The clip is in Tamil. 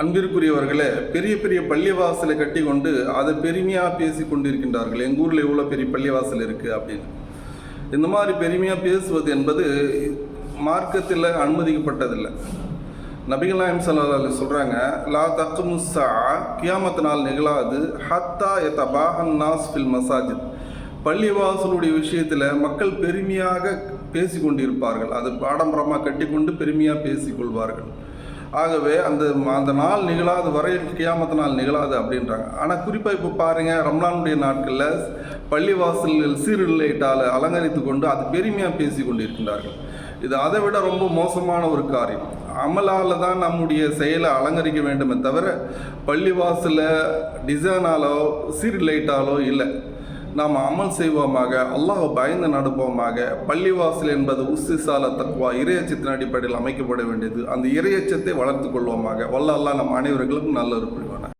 அன்பிற்குரியவர்களே பெரிய பெரிய பள்ளிவாசலை கட்டி கொண்டு அதை பெருமையாக பேசி கொண்டிருக்கின்றார்கள். எங்கள் ஊரில் எவ்வளோ பெரிய பள்ளிவாசல் இருக்குது அப்படின்னு. இந்த மாதிரி பெருமையாக பேசுவது என்பது மார்க்கத்தில் அனுமதிக்கப்பட்டதில்லை. நபிகள் நாயம் சல்லா சொல்கிறாங்க லா தக்குமுசா கியாமத்து நாள் நிகழாது. ஹத்தா எத்தபாஹன் நாஸ் ஃபில் மசாஜித் பள்ளிவாசலுடைய விஷயத்தில் மக்கள் பெருமையாக பேசி கொண்டிருப்பார்கள். அது ஆடம்பரமாக கட்டிக்கொண்டு பெருமையாக பேசிக்கொள்வார்கள் ஆகவே அந்த அந்த நாள் நிகழாது வரை கியாமத்த நாள் நிகழாது அப்படின்றாங்க. ஆனால் குறிப்பாக இப்போ பாருங்கள் ரம்லானுடைய நாட்களில் பள்ளிவாசல்கள் சீருடையிட்டால் அலங்கரித்து கொண்டு அது பெருமையாக பேசி கொண்டிருக்கின்றார்கள். இது அதை விட ரொம்ப மோசமான ஒரு காரியம். அமலால் தான் நம்முடைய செயலை அலங்கரிக்க வேண்டுமே தவிர பள்ளிவாசலில் டிசைனாலோ சீர்லைட்டாலோ இல்லை. நாம் அமல் செய்வோமாக அல்லாஹ் பயந்து நடப்போமாக பள்ளிவாசல் என்பது உசிசால தக்குவா இறையச்சத்தின் அடிப்படையில் அமைக்கப்பட வேண்டியது. அந்த இறையச்சத்தை வளர்த்து கொள்வோமாக. வல்ல அல்லாஹ் நம் அனைவர்களுக்கும் நல்ல ஒரு